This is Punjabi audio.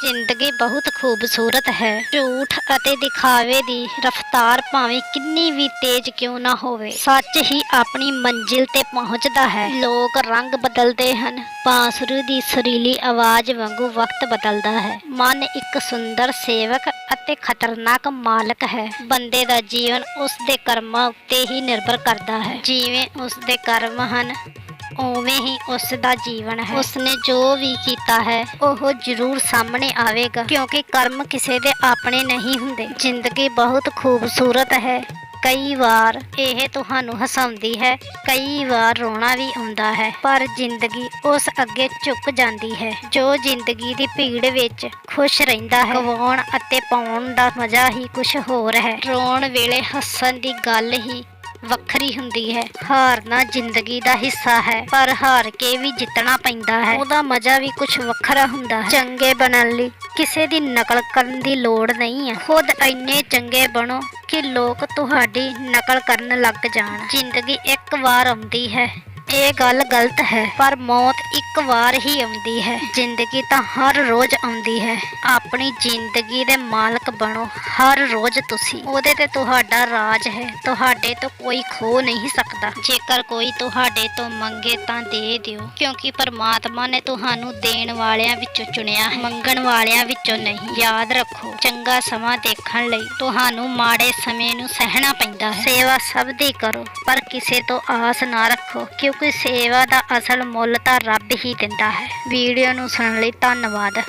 ਜ਼ਿੰਦਗੀ ਬਹੁਤ ਖੂਬਸੂਰਤ ਹੈ। ਝੂਠ ਅਤੇ ਦਿਖਾਵੇ ਦੀ ਰਫ਼ਤਾਰ ਭਾਵੇਂ ਕਿੰਨੀ ਵੀ ਤੇਜ਼ ਕਿਉਂ ਨਾ ਹੋਵੇ, ਸੱਚ ਹੀ ਆਪਣੀ ਮੰਜ਼ਿਲ ਤੇ ਪਹੁੰਚਦਾ ਹੈ। ਲੋਕ ਰੰਗ ਬਦਲਦੇ ਹਨ, ਬਾਂਸੁਰੀ ਦੀ ਸੁਰੀਲੀ ਆਵਾਜ਼ ਵਾਂਗੂ ਵਕਤ ਬਦਲਦਾ ਹੈ। ਮਨ ਇੱਕ ਸੁੰਦਰ ਸੇਵਕ ਅਤੇ ਖਤਰਨਾਕ ਮਾਲਕ ਹੈ। ਬੰਦੇ ਦਾ ਜੀਵਨ ਉਸ ਦੇ ਕਰਮਾਂ ਉੱਤੇ ਹੀ ਨਿਰਭਰ ਕਰਦਾ ਹੈ। ਜਿਵੇਂ ਉਸ ਦੇ ਕਰਮ ਹਨ ਉਵੇਂ ਹੀ ਉਸ ਦਾ ਜੀਵਨ ਹੈ। ਉਸਨੇ ਜੋ ਵੀ ਕੀਤਾ ਹੈ, ਉਹ ਜ਼ਰੂਰ ਸਾਹਮਣੇ ਆਵੇਗਾ। ਕਿਉਂਕਿ ਕਰਮ ਕਿਸੇ ਦੇ ਆਪਣੇ ਨਹੀਂ ਹੁੰਦੇ। ਜ਼ਿੰਦਗੀ ਬਹੁਤ ਖੂਬਸੂਰਤ ਹੈ। ਕਈ ਵਾਰ ਇਹ ਤੁਹਾਨੂੰ ਹਸਾਉਂਦੀ ਹੈ। ਕਈ ਵਾਰ ਰੋਣਾ ਵੀ ਆਉਂਦਾ ਹੈ। ਪਰ ਜ਼ਿੰਦਗੀ ਉਸ ਅੱਗੇ ਝੁਕ ਜਾਂਦੀ ਹੈ, ਜੋ ਜ਼ਿੰਦਗੀ ਦੀ ਭੀੜ ਵਿੱਚ ਖੁਸ਼ ਰਹਿੰਦਾ ਹੈ। ਗਵਾਉਣ ਅਤੇ ਪਾਉਣ ਦਾ ਮਜ਼ਾ ਹੀ ਕੁਝ ਹੋਰ ਹੈ। ਰੋਣ ਵੇਲੇ ਹੱਸਣ ਦੀ ਗੱਲ ਹੀ ਵੱਖਰੀ ਹੁੰਦੀ ਹੈ। ਹਾਰਨਾ ਜ਼ਿੰਦਗੀ ਦਾ ਹਿੱਸਾ ਹੈ, ਪਰ ਹਾਰ ਕੇ ਵੀ ਜਿੱਤਣਾ ਪੈਂਦਾ ਹੈ। ਉਹਦਾ ਮਜ਼ਾ ਵੀ ਕੁਝ ਵੱਖਰਾ ਹੁੰਦਾ ਹੈ। ਚੰਗੇ ਬਣਨ ਲਈ ਕਿਸੇ ਦੀ ਨਕਲ ਕਰਨ ਦੀ ਲੋੜ ਨਹੀਂ ਹੈ। ਖੁਦ ਇੰਨੇ ਚੰਗੇ ਬਣੋ ਕਿ ਲੋਕ ਤੁਹਾਡੀ ਨਕਲ ਕਰਨ ਲੱਗ ਜਾਣ। ਜ਼ਿੰਦਗੀ ਇੱਕ ਵਾਰ ਆਉਂਦੀ ਹੈ। ਇਹ ਗੱਲ ਗਲਤ ਹੈ, ਪਰ ਮੌਤ ਇੱਕ ਵਾਰ ਹੀ ਆਉਂਦੀ ਹੈ। ਜ਼ਿੰਦਗੀ ਤਾਂ ਹਰ ਰੋਜ਼ ਆਉਂਦੀ ਹੈ। ਆਪਣੀ ਜ਼ਿੰਦਗੀ ਦੇ ਮਾਲਕ ਬਣੋ, ਹਰ ਰੋਜ਼ ਤੁਸੀਂ। ਉਹਦੇ ਤੇ ਤੁਹਾਡਾ ਰਾਜ ਹੈ। ਤੁਹਾਡੇ ਤੋਂ ਕੋਈ ਖੋ ਨਹੀਂ ਸਕਦਾ। ਜੇਕਰ ਕੋਈ ਤੁਹਾਡੇ ਤੋਂ ਮੰਗੇ ਤਾਂ ਦੇ ਦਿਓ, ਕਿਉਂਕਿ ਪਰਮਾਤਮਾ ਨੇ ਤੁਹਾਨੂੰ ਦੇਣ ਵਾਲਿਆਂ ਵਿੱਚੋਂ ਚੁਣਿਆ ਹੈ। ਮੰਗਣ ਵਾਲਿਆਂ ਵਿੱਚੋਂ ਨਹੀਂ, ਯਾਦ ਰੱਖੋ। ਚੰਗਾ ਸਮਾਂ ਦੇਖਣ ਲਈ ਤੁਹਾਨੂੰ ਮਾੜੇ ਸਮੇਂ ਨੂੰ ਸਹਿਣਾ ਪੈਂਦਾ ਹੈ। ਸੇਵਾ ਸਭ ਦੀ ਕਰੋ, ਪਰ ਕਿਸੇ ਤੋਂ ਆਸ ਨਾ ਰੱਖੋ, ਕਿਉਂਕਿ ਕੋਈ ਸੇਵਾ ਦਾ ਅਸਲ ਮੁੱਲ ਤਾਂ ਰੱਬ ਹੀ ਦਿੰਦਾ ਹੈ। ਵੀਡੀਓ ਨੂੰ ਸੁਣਨ ਲਈ ਧੰਨਵਾਦ।